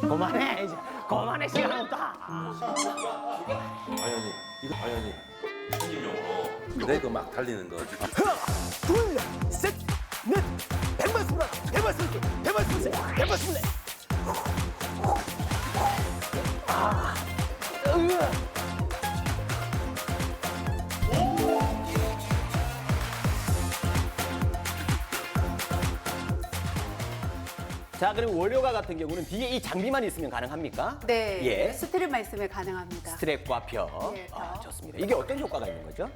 그만해 이제 그만해 시간 없다. 아니 아니 이거 아니 아니 현실용으로 내그 막 달리는 거 하나, 둘, 셋, 넷, 백만 스물하나, 백만 스물둘, 백만 스물셋, 백만 스물넷. 아, 으아. 자, 그리고 월요가 같은 경우는 뒤에 이 장비만 있으면 가능합니까? 네, 예. 스트랩만 있으면 가능합니다. 스트랩과 펴. 예, 펴. 아, 좋습니다. 이게 어떤 효과가 있는 거죠?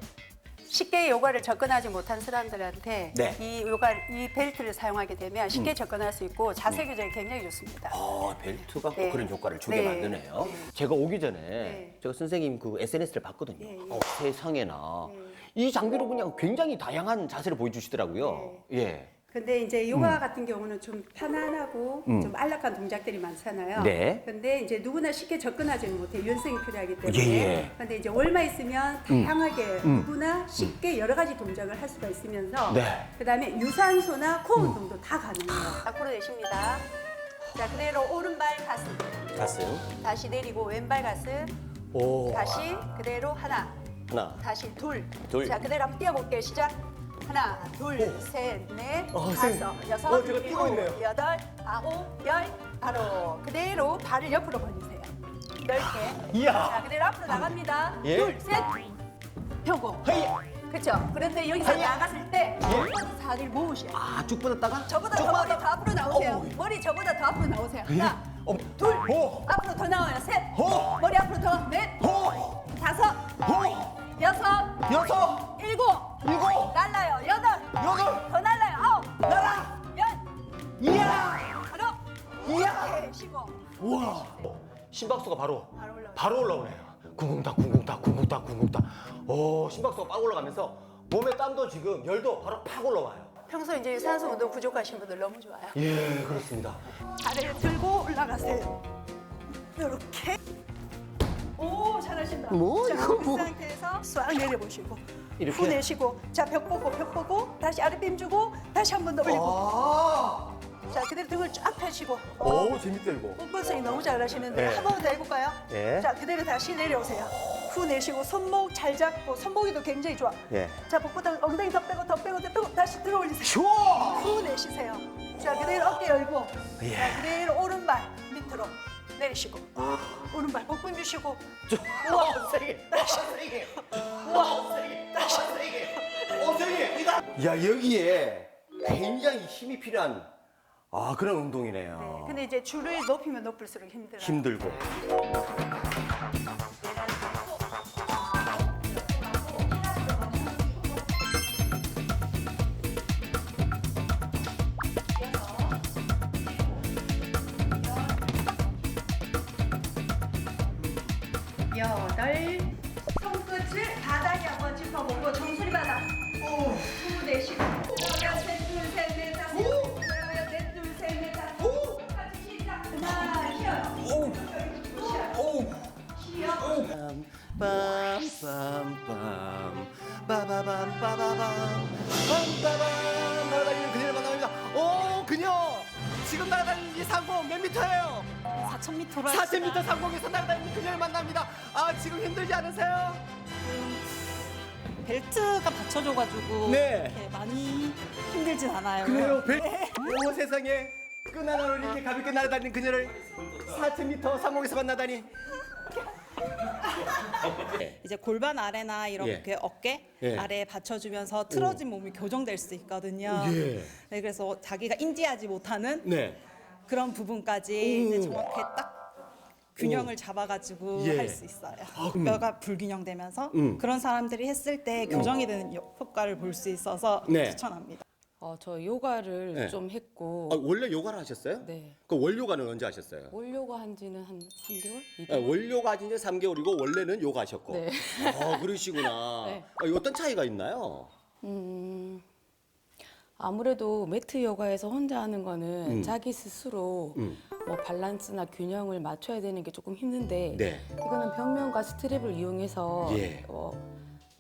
쉽게 요가를 접근하지 못한 사람들한테 네. 이 요가 이 벨트를 사용하게 되면 쉽게 접근할 수 있고 자세 교정이 굉장히 좋습니다. 아, 벨트가 또 네. 그런 효과를 주게 네. 만드네요. 네. 제가 오기 전에 네. 제가 선생님 그 SNS를 봤거든요. 예, 예. 어, 세상에나 네. 이 장비로 그냥 굉장히 다양한 자세를 보여주시더라고요. 예. 근데 이제 요가 같은 경우는 좀 편안하고 음. 좀 안락한 동작들이 많잖아요. 네. 근데 이제 누구나 쉽게 접근하지는 못해 유연성이 필요하기 때문에. 예, 예. 근데 이제 월마 있으면 다양하게 음. 누구나 쉽게 여러 가지 동작을 할 수가 있으면서 네. 음. 그다음에 유산소나 코어 운동도 다 가능해요. 앞으로 내쉽니다. 자 그대로 오른발 가슴 갔어요. 다시 내리고 왼발 가슴 오. 다시 그대로 하나 하나. 다시 둘. 둘. 자, 그대로 한번 뛰어볼게요. 시작. 하나, 둘, 셋, 넷, 어, 다섯, 선생님. 여섯, 어, 제가 뛰고 있네요. 여덟, 아홉, 열. 바로 그대로 발을 옆으로 벌리세요. 넓게. 이야. 자, 그대로 앞으로 나갑니다. 예. 둘, 셋. 펴고. 헤이. 그렇죠. 그런데 여기서 하야. 나갔을 때 한번더 다리를 모으셔야 돼요. 아, 쭉 뻗었다가 저보다 쭉더 머리. 더 앞으로 나오세요. 어우. 머리 저보다 더 앞으로 나오세요. 하나, 어. 둘, 호. 앞으로 더 나와요. 셋, 호. 머리 앞으로 더, 넷, 호. 다섯, 호. 여섯, 여섯. 여덟. 더 날라요. 아홉, 나라. 열, 이야. 바로 이야. 이렇게 쉬고 우와. 심박수가 바로 바로 올라가요. 바로 올라오네요. 쿵쿵따 쿵쿵따 쿵쿵따 쿵쿵따. 오, 심박수가 빡 올라가면서 몸에 땀도 지금 열도 바로 팍 올라와요. 평소 이제 유산소 운동 부족하신 분들 너무 좋아요. 예, 그렇습니다. 다리를 들고 올라가세요. 이렇게. 오, 잘하신다. 뭐, 자, 이거 그 뭐. 상태에서 싹 내려보시고. 이렇게? 후 내쉬고. 자, 벽 보고, 벽 보고. 다시 아랫힘 주고. 다시 한 번 더 올리고. 아. 자, 그대로 등을 쫙 펴시고. 오, 재밌다 이거. 뽕뽕선이 너무 잘하시는데 네. 한 번 더 해볼까요? 예. 자, 그대로 다시 내려오세요. 후 내쉬고 손목 잘 잡고 손목이도 굉장히 좋아. 예. 자, 복부다 엉덩이 더 빼고 더 빼고 더 빼고 다시 들어 올리세요. 좋아. 후 내쉬세요. 자, 그대로 어깨 열고. 예. 자, 그대로 오른발 밑으로 내리시고. 오른발 복부 주시고. 우와, 세게. 다시 세게. 우와, 세게. 야, 여기에 굉장히 힘이 필요한 아, 그런 운동이네요. 네, 근데 이제 줄을 높이면 높을수록 힘들어요. 힘들고. 빰빰빰빰 빠바밤 빠바밤 빰빠밤 날아다니는 그녀를 만납니다. 오 그녀 지금 날아다니는 이 상공 몇 미터예요? 4,000m로 4,000m 상공에서 날아다니는 그녀를 만납니다. 아 지금 힘들지 않으세요? 벨트가 받쳐줘가지고 네. 이렇게 많이 힘들진 않아요. 그래요 벨. 오 세상에 끈 하나로 이렇게 가볍게 날아다니는 그녀를 4,000m 상공에서 만나다니. 이제 골반 아래나 이렇게 예. 어깨 예. 아래에 받쳐주면서 틀어진 몸이 교정될 수 있거든요. 예. 네, 그래서 자기가 인지하지 못하는 네. 그런 부분까지 오. 이제 정확히 딱 균형을 잡아가지고 예. 할 수 있어요. 아, 음. 뼈가 불균형되면서 음. 그런 사람들이 했을 때 교정이 되는 요- 효과를 볼 수 있어서 네. 추천합니다. 어, 저 요가를 네. 좀 했고 아, 원래 요가를 하셨어요? 네. 그 월요가는 언제 하셨어요? 올 요가 한 지는 한 3개월? 아, 원료가 이제 3개월이고 원래는 요가 하셨고. 네. 아, 그러시구나. 네. 아, 어떤 차이가 있나요? 음, 아무래도 매트 요가에서 혼자 하는 거는 음. 자기 스스로 음. 뭐 밸런스나 균형을 맞춰야 되는 게 조금 힘든데 네. 이거는 벽면과 스트랩을 이용해서 예. 어,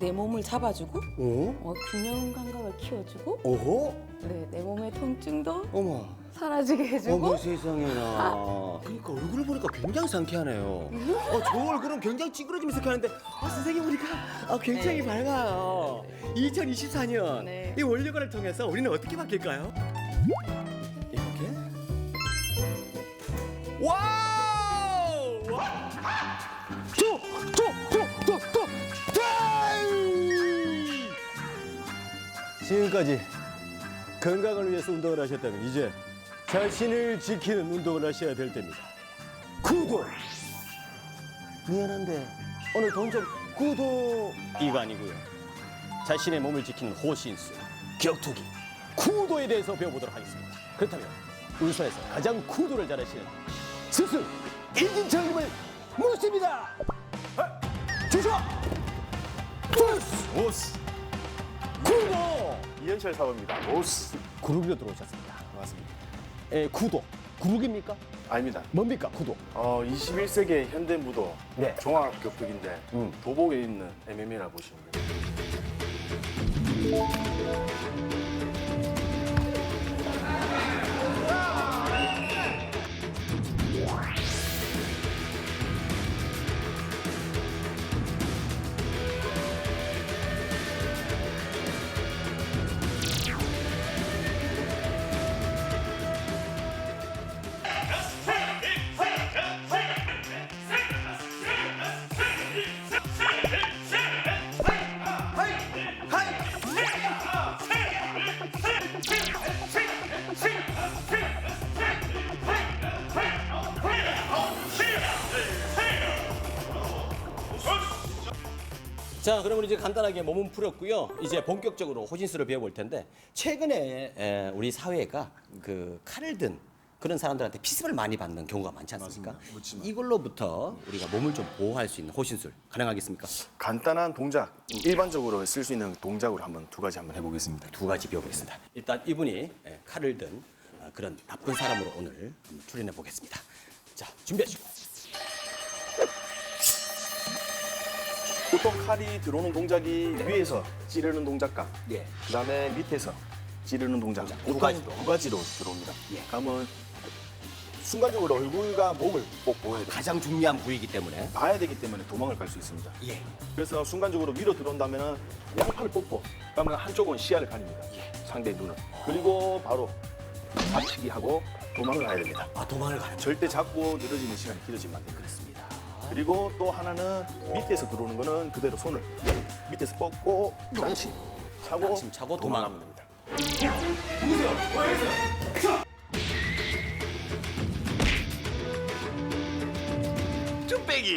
내 몸을 잡아주고 오? 어, 균형 감각을 키워주고 오호? 네, 내 몸의 통증도 어머. 사라지게 해주고 어머 세상에나. 그러니까 얼굴에 보니까 굉장히 상쾌하네요. 어, 저 얼굴은 굉장히 찌그러지면서 하는데 아, 선생님 보니까 아, 굉장히 밝아요. 2024년 네. 이 원료가를 통해서 우리는 어떻게 바뀔까요? 이렇게? 와 지금까지 건강을 위해서 운동을 하셨다면 이제 자신을 지키는 운동을 하셔야 될 때입니다. 구독! 미안한데 오늘 동작 구독 이거 아니고요. 자신의 몸을 지키는 호신술, 격투기, 쿠도에 대해서 배워보도록 하겠습니다. 그렇다면 울산에서 가장 쿠도를 잘하시는 스승 임진철님을 모십니다. 주셔! 오스! 오스! 이현철 사범입니다. 오스. 구르기로 들어오셨습니다. 반갑습니다. 에, 구도. 구르기입니까? 아닙니다. 뭡니까, 구도? 어, 21세기 현대 무도 네. 종합 격투기인데 음. 도복에 있는 MMA라 보시면 됩니다. 자, 그러면 이제 간단하게 몸은 풀었고요. 이제 본격적으로 호신술을 배워볼 텐데 최근에 에, 우리 사회가 그 칼을 든 그런 사람들한테 피습을 많이 받는 경우가 많지 않습니까? 이걸로부터 우리가 몸을 좀 보호할 수 있는 호신술 가능하겠습니까? 간단한 동작, 일반적으로 쓸 수 있는 동작으로 한번 두 가지 한번 해보겠습니다. 두 가지 배워보겠습니다. 일단 이분이 에, 칼을 든 어, 그런 나쁜 사람으로 오늘 한번 출연해 보겠습니다. 자, 준비하시고. 보통 칼이 들어오는 동작이 위에서 찌르는 동작과 예. 그다음에 밑에서 찌르는 동작 두 보통 가지로. 두 가지로 들어옵니다. 예. 그러면 순간적으로 얼굴과 목을 꼭 보여야 돼요. 가장 중요한 부위이기 때문에 봐야 되기 때문에 도망을 갈 수 있습니다. 예. 그래서 순간적으로 위로 들어온다면 양팔을 뻗고 그러면 한쪽은 시야를 가립니다. 상대의 눈을. 그리고 바로 앞치기 하고 도망을 가야 됩니다. 아 도망을 가는 절대 잡고 늘어지는 시간이 길어지면 안 됩니다. 그렇습니다. 그리고 또 하나는 밑에서 들어오는 거는 그대로 손을 밑에서 뻗고 장치 차고 장치 차고 도망하면 됩니다.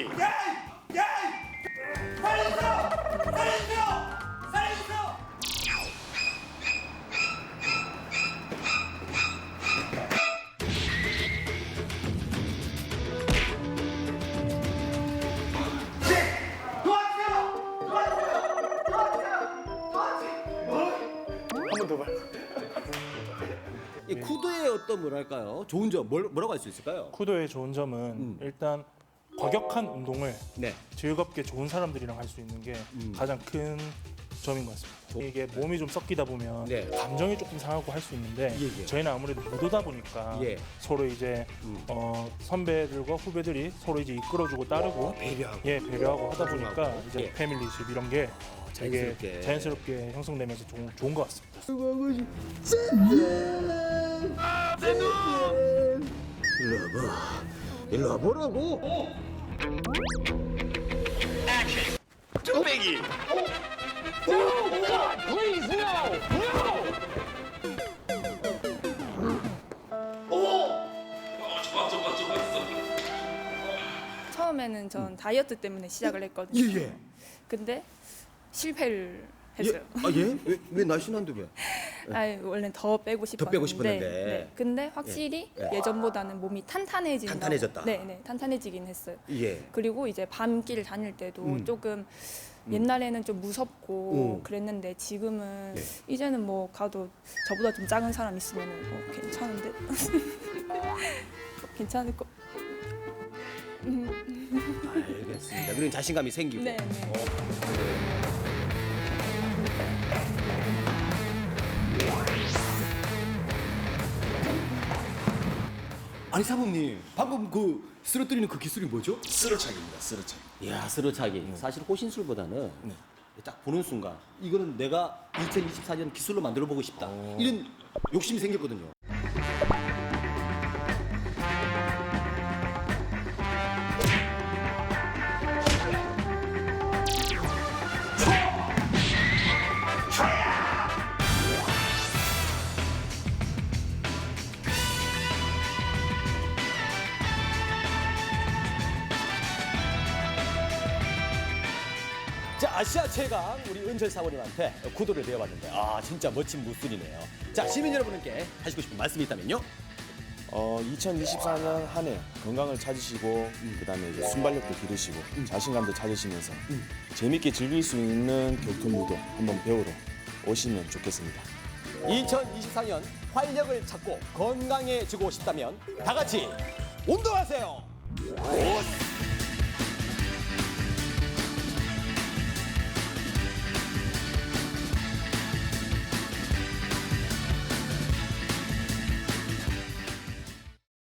한 이 쿠도의 어떤 뭐랄까요? 좋은 점 뭘, 뭐라고 할 수 있을까요? 쿠도의 좋은 점은 일단 과격한 운동을 네. 즐겁게 좋은 사람들이랑 할 수 있는 게 가장 큰 점인 것 같습니다. 이게 몸이 좀 섞이다 보면 네. 감정이 조금 상하고 할 수 있는데 예, 예. 저희는 아무래도 무도다 보니까 예. 서로 이제 어, 선배들과 후배들이 서로 이제 이끌어주고 따르고 배려하고. 예 배려하고 하다 보니까 예. 이제 패밀리십 이런 게 되게 자연스럽게. 자연스럽게 형성되면서 좋은, 좋은 것 같습니다. 일로 와보라고. 처음에는 전 다이어트 때문에 시작을 했거든요. 음. 예, 예. 근데 실패를 했어요. 아 예? 왜, 왜 날씬한데 왜? 아니, 원래 더 빼고 싶었는데. 빼고 싶었는데. 네. 근데 확실히 예. 예. 전보다는 몸이 탄탄해진 탄탄해졌다. 네, 네, 탄탄해지긴 했어요. 예. 그리고 이제 밤길 다닐 때도 음. 조금 옛날에는 좀 무섭고 음. 그랬는데 지금은 네. 이제는 뭐 가도 저보다 좀 작은 사람 있으면 뭐 괜찮은데 괜찮을 거. 알겠습니다. 그럼 자신감이 생기고. 네, 네. 아니 사모님 방금 그 쓰러뜨리는 그 기술이 뭐죠? 쓰러차기입니다. 쓰러차기. 이야 스르차기 사실 호신술보다는 딱 보는 순간 이거는 내가 2024년 기술로 만들어 보고 싶다 이런 욕심이 생겼거든요. 자 아시아 최강 우리 은철 사모님한테 구도를 배워봤는데 아 진짜 멋진 무술이네요. 자 시민 여러분께 하시고 싶은 말씀이 있다면요. 어, 2024년 한 해 건강을 찾으시고 그다음에 이제 순발력도 기르시고 자신감도 찾으시면서 재밌게 즐길 수 있는 격투무도 한번 배우러 오시면 좋겠습니다. 2024년 활력을 찾고 건강해지고 싶다면 다 같이 운동하세요.